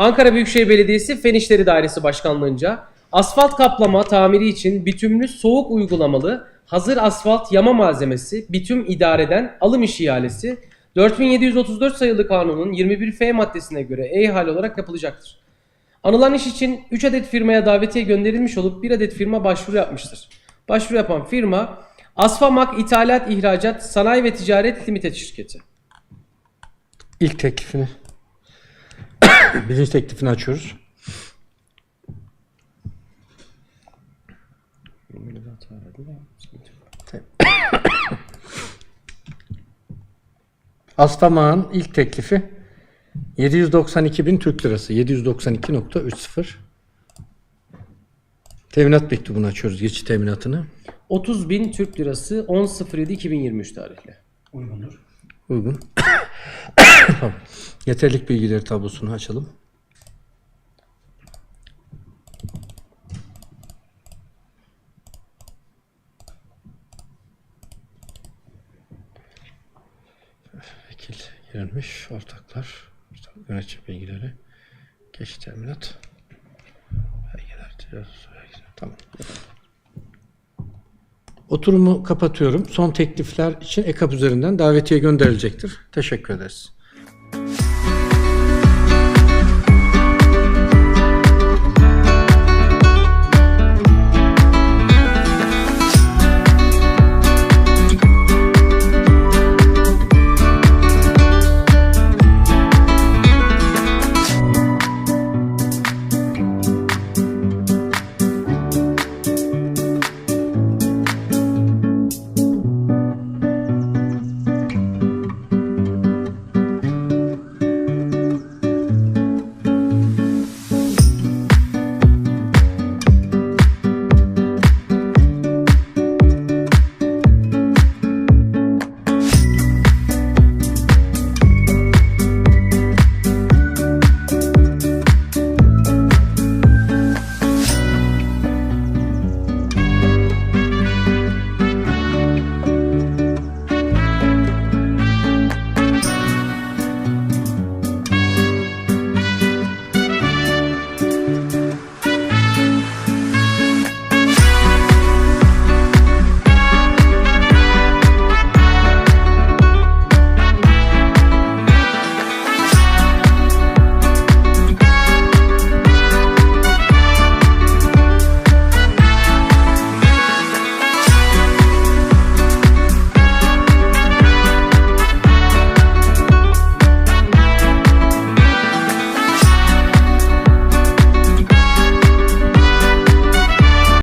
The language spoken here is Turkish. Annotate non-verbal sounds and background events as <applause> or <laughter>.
Ankara Büyükşehir Belediyesi Fen İşleri Dairesi Başkanlığınca asfalt kaplama tamiri için bitümlü soğuk uygulamalı hazır asfalt yama malzemesi bitüm idareden alım işi ihalesi 4734 sayılı kanunun 21F maddesine göre e-ihal olarak yapılacaktır. Anılan iş için 3 adet firmaya davetiye gönderilmiş olup 1 adet firma başvuru yapmıştır. Başvuru yapan firma Asfamak İthalat İhracat Sanayi ve Ticaret Limited şirketi. İlk teklifini. Birinci teklifini açıyoruz. <coughs> Astamağ'ın ilk teklifi 792 bin Türk lirası. 792.30 Teminat mektubunu açıyoruz. Geçici teminatını. 30 bin Türk lirası 10.07.2023 tarihli. Uygundur. Uygun. <coughs> Yeterlik bilgileri tablosunu açalım. Vekil girilmiş. Ortaklar. Yönetici bilgileri. Geç teminat. Belgeler. ticaret. Tamam. Oturumu kapatıyorum. Son teklifler için EKAP üzerinden davetiye gönderilecektir. Teşekkür ederiz.